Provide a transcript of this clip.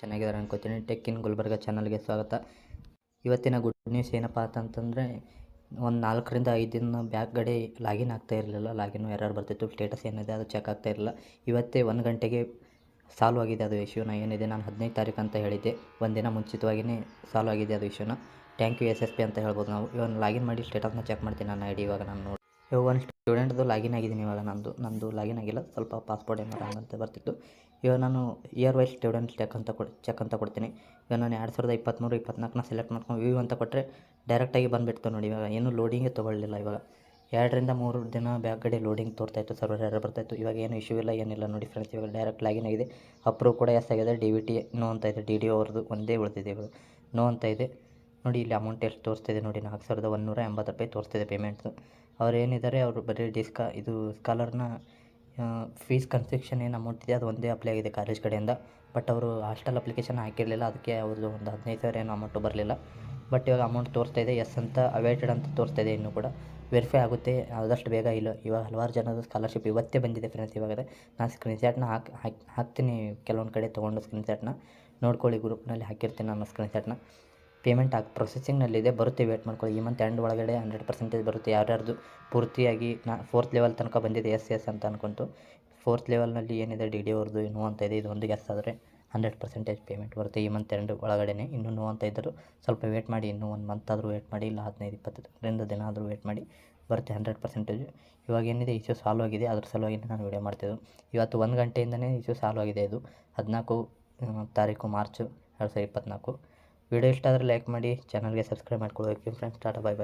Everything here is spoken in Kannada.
ಚೆನ್ನಾಗಿದ್ದಾರೆ ಅನ್ಕೋತೀನಿ. ಟೆಕ್ ಇನ್ ಗುಲ್ಬರ್ಗ ಚಾನಲ್ಗೆ ಸ್ವಾಗತ. ಇವತ್ತಿನ ಗುಡ್ ನ್ಯೂಸ್ ಏನಪ್ಪ ಅಂತಂತಂದರೆ ಒಂದು ನಾಲ್ಕರಿಂದ ಐದು ದಿನ ಬ್ಯಾಕ್ ಗಡೆ ಲಾಗಿನ್ ಆಗ್ತಾ ಇರಲಿಲ್ಲ. ಲಾಗಿನ್ ಎರರ್ ಬರ್ತಿತ್ತು. ಸ್ಟೇಟಸ್ ಏನಿದೆ ಅದು ಚೆಕ್ ಆಗ್ತಾ ಇರಲಿಲ್ಲ. ಇವತ್ತೇ ಒಂದು ಗಂಟೆಗೆ ಸಾಲ್ವ್ ಆಗಿದೆ ಅದು ಇಶ್ಯೂನ ಏನಿದೆ? ನಾನು ಹದಿನೈದು ತಾರೀಕು ಅಂತ ಹೇಳಿದ್ದೆ. ಒಂದಿನ ಮುಂಚಿತವಾಗಿಯೇ ಸಾಲ್ವ್ ಆಗಿದೆ ಅದು ಇಶ್ಯೂನ thank you S S P ಅಂತ ಹೇಳ್ಬೋದು ನಾವು. ಇವನ್ ಲಾಗಿನ್ ಮಾಡಿ ಸ್ಟೇಟಸ್ನ ಚೆಕ್ ಮಾಡ್ತೀನಿ ನನ್ನ ಐ ಡಿ ಇವಾಗ ನಾನು ನೋಡಿ ಇವಾಗ ಒಂದು ಸ್ಟೂಡೆಂಟ್ದು ಲಾಗಿನ್ ಆಗಿದ್ದೀನಿ ಇವಾಗ ನಂದು. ನಂದು ಲಾಗಿನ್ ಆಗಿಲ್ಲ. ಸ್ವಲ್ಪ ಪಾಸ್ಪೋರ್ಟ್ ಏನಾರ ಹಂಗಂತ ಬರ್ತಿತ್ತು. ಇವಾಗ ನಾನು ಇಯರ್ ವೈಸ್ ಸ್ಟೂಡೆಂಟ್ ಚೆಕ್ ಅಂತ ಕೊಡ್ ಚೆಕ್ ಅಂತ ಕೊಡ್ತೀನಿ. ಇವಾಗ ನಾನು ಎರಡು ಸಾವಿರದ ಇಪ್ಪತ್ತ್ಮೂರು ಇಪ್ಪತ್ನಾಲ್ಕನ್ನ ಸೆಲೆಕ್ಟ್ ಮಾಡ್ಕೊಂಡು ವ್ಯೂ ಅಂತ ಕೊಟ್ಟರೆ ಡೈರೆಕ್ಟಾಗಿ ಬಂದುಬಿಡ್ತು ನೋಡಿ ಇವಾಗ. ಏನೂ ಲೋಡಿಂಗೇ ತೊಗೊಳ್ಳಿಲ್ಲ ಇವಾಗ. ಎರಡರಿಂದ ಮೂರು ದಿನ ಬ್ಯಾಕ್ ಗಡೆ ಲೋಡಿಂಗ್ ತೋರ್ತಾ ಇತ್ತು ಸರ್ವರ್ ಎರರ್ ಬರ್ತಾಯಿತ್ತು ಇವಾಗ ಏನು ಇಶ್ಯೂ ಇಲ್ಲ, ಏನಿಲ್ಲ ನೋಡಿ ಫ್ರೆಂಡ್ಸ್ ಇವಾಗ ಡೈರೆಕ್ಟ್ ಲಾಗಿನ್ ಆಗಿದೆ. ಅಪ್ರೂವ್ ಕೂಡ ಎಸ್ ಆಗಿದೆ. ಡಿ ವಿ ಟಿ ನೋ ಅಂತ ಇದೆ. ಡಿ ಡಿ ಅವ್ರದ್ದು ಒಂದೇ ಉಳಿದಿದೆ ಇವಾಗ. ನೋ ಅಂತ ಇದೆ. ನೋಡಿ ಇಲ್ಲಿ ಅಮೌಂಟ್ ಎಷ್ಟು ತೋರಿಸ್ತಿದೆ ನೋಡಿ. ನಾಲ್ಕು ಸಾವಿರದ ಒಂದುನೂರ ಎಂಬತ್ತು ರೂಪಾಯಿ ತೋರಿಸ್ತಿದೆ ಪೇಮೆಂಟ್ಸು ಅವ್ರು ಏನಿದ್ದಾರೆ ಅವರು ಬರೀ ಡಿಸ್ಕ ಇದು ಸ್ಕಾಲರ್ನ ಫೀಸ್ ಕನ್ಸೆಕ್ಷನ್ ಏನು ಅಮೌಂಟ್ ಇದೆ, ಅದು ಒಂದೇ ಅಪ್ಲೈ ಆಗಿದೆ ಕಾಲೇಜ್ ಕಡೆಯಿಂದ. ಬಟ್ ಅವರು ಹಾಸ್ಟೆಲ್ ಅಪ್ಲಿಕೇಶನ್ ಹಾಕಿರಲಿಲ್ಲ, ಅದಕ್ಕೆ ಅವ್ರದ್ದು ಒಂದು ಹದಿನೈದು ಸಾವಿರ ಏನು ಅಮೌಂಟು ಬರಲಿಲ್ಲ. ಬಟ್ ಇವಾಗ ಅಮೌಂಟ್ ತೋರಿಸ್ತಾ ಇದೆ ಎಸ್ ಅಂತ ಅವೇಟೆಡ್ ಅಂತ ತೋರಿಸ್ತಾ ಇದೆ ಇನ್ನೂ ಕೂಡ. ವೆರಿಫೈ ಆಗುತ್ತೆ, ಆದಷ್ಟು ಬೇಗ ಇಲ್ಲ. ಇವಾಗ ಹಲವಾರು ಜನದ ಸ್ಕಾಲರ್ಶಿಪ್ ಇವತ್ತೇ ಬಂದಿದೆ ಫ್ರೆಂಡ್ಸ್ ಇವಾಗ ನಾನು ಸ್ಕ್ರೀನ್ಶಾಟ್ನ ಹಾಕಿ ಹಾಕಿ, ಹಾಕ್ತೀನಿ, ಕೆಲವೊಂದು ಕಡೆ ತೊಗೊಂಡು ಸ್ಕ್ರೀನ್ಶಾಟ್ನ ನೋಡ್ಕೊಳ್ಳಿ ಗ್ರೂಪ್ನಲ್ಲಿ ಹಾಕಿರ್ತೀನಿ ನಾನು ಸ್ಕ್ರೀನ್ಶಾಟ್ನ ಪೇಮೆಂಟ್ ಆಗಿ ಪ್ರೊಸೆಸಿಂಗ್ನಲ್ಲಿದೆ ಬರುತ್ತೆ ವೇಟ್ ಮಾಡ್ಕೊಳ್ಳಿ. ಈ ಮಂತ್ ಎಂಡ್ ಒಳಗಡೆ ಹಂಡ್ರೆಡ್ ಪರ್ಸೆಂಟೇಜ್ ಬರುತ್ತೆ. ಯಾರ್ಯಾರ್ದು ಪೂರ್ತಿಯಾಗಿ ನಾ ಫೋರ್ತ್ ಲೆವೆಲ್ ತನಕ ಬಂದಿದೆ ಎಸ್ ಎಸ್ ಅಂತ ಅನ್ಕೊಂತು ಫೋರ್ತ್ ಲೆವೆಲ್ನಲ್ಲಿ ಏನಿದೆ ಡಿ ಡಿ ಅವ್ರದ್ದು ನೋ ಅಂತ ಇದೆ. ಇದು ಒಂದು ಗೆಸ್ ಆದರೆ ಹಂಡ್ರೆಡ್ ಪರ್ಸೆಂಟೇಜ್ ಪೇಮೆಂಟ್ ಬರುತ್ತೆ ಈ ಮಂತ್ ಎರಡು ಒಳಗಡೆ ಇನ್ನೂ ನೋ ಅಂತ ಇದ್ದರು ಸ್ವಲ್ಪ ವೇಟ್ ಮಾಡಿ, ಇನ್ನೂ ಒಂದು ಮಂತ್ ಆದರೂ ವೇಟ್ ಮಾಡಿ, ಇಲ್ಲ ಹದಿನೈದು ಇಪ್ಪತ್ತರಿಂದ ದಿನ ಆದರೂ ವೇಟ್ ಮಾಡಿ, ಬರುತ್ತೆ ಹಂಡ್ರೆಡ್ ಪರ್ಸೆಂಟೇಜ್ ಇವಾಗ ಏನಿದೆ ಇಶ್ಯೂ ಸಾಲ್ವ್ ಆಗಿದೆ. ಅದ್ರ ಸಲುವಾಗಿ ನಾನು ವೀಡಿಯೋ ಮಾಡ್ತಿದ್ದು. ಇವತ್ತು ಒಂದು ಗಂಟೆಯಿಂದನೇ ಇಶ್ಯೂ ಸಾಲ್ವ್ ಆಗಿದೆ ಇದು. ಹದಿನಾಲ್ಕು ತಾರೀಕು, ಮಾರ್ಚು, ಎರಡು ಸಾವಿರದ ಇಪ್ಪತ್ತ್ನಾಲ್ಕು ವಿಡಿಯೋ ಇಷ್ಟ ಆದರೆ ಲೈಕ್ ಮಾಡಿ ಚಾನಲ್ಗೆ ಸಬ್ಸ್ಕ್ರೈಬ್ ಮಾಡ್ಕೊಳ್ಳೋಕೆ ಫ್ರೆಂಡ್ಸ್ ಟಾಟಾ ಬಾಯ್ ಬೈ